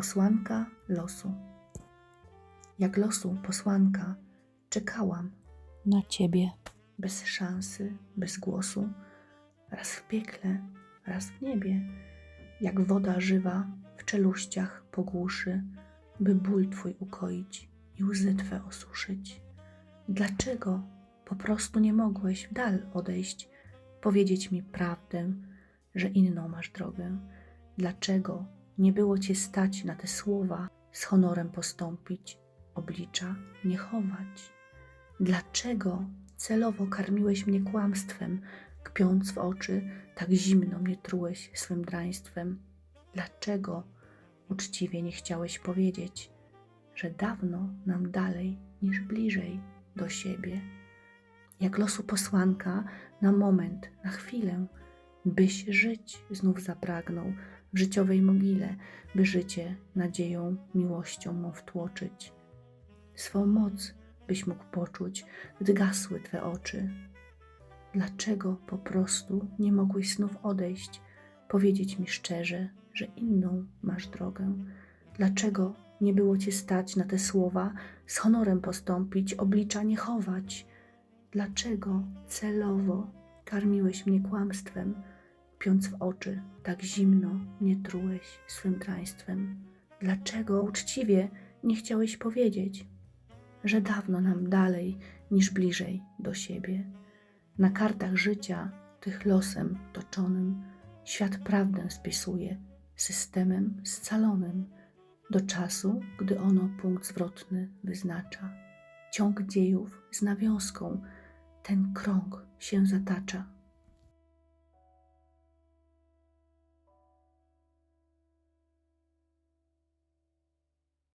Posłanka losu. Jak losu posłanka, czekałam na ciebie. bez szansy, bez głosu, raz w piekle, raz w niebie, jak woda żywa w czeluściach pogłuszy, by ból twój ukoić i łzy twe osuszyć. Dlaczego po prostu nie mogłeś w dal odejść, powiedzieć mi prawdę, że inną masz drogę? Dlaczego nie było cię stać na te słowa, z honorem postąpić, oblicza nie chować? Dlaczego celowo karmiłeś mnie kłamstwem, kpiąc w oczy, tak zimno mnie trułeś swym draństwem? Dlaczego uczciwie nie chciałeś powiedzieć, że dawno nam dalej niż bliżej do siebie? Jak losu posłanka, na moment, na chwilę, byś żyć znów zapragnął w życiowej mogile, by życie nadzieją, miłością mą wtłoczyć. Swą moc byś mógł poczuć, gdy gasły Twe oczy. Dlaczego po prostu nie mogłeś znów odejść, powiedzieć mi szczerze, że inną masz drogę? Dlaczego nie było Cię stać na te słowa, z honorem postąpić, oblicza nie chować? Dlaczego celowo karmiłeś mnie kłamstwem, piąc w oczy, tak zimno mnie trułeś swym draństwem? Dlaczego uczciwie nie chciałeś powiedzieć, że dawno nam dalej niż bliżej do siebie. Na kartach życia, tych losem toczonym, świat prawdę spisuje systemem scalonym do czasu, gdy ono punkt zwrotny wyznacza. Ciąg dziejów z nawiązką, ten krąg się zatacza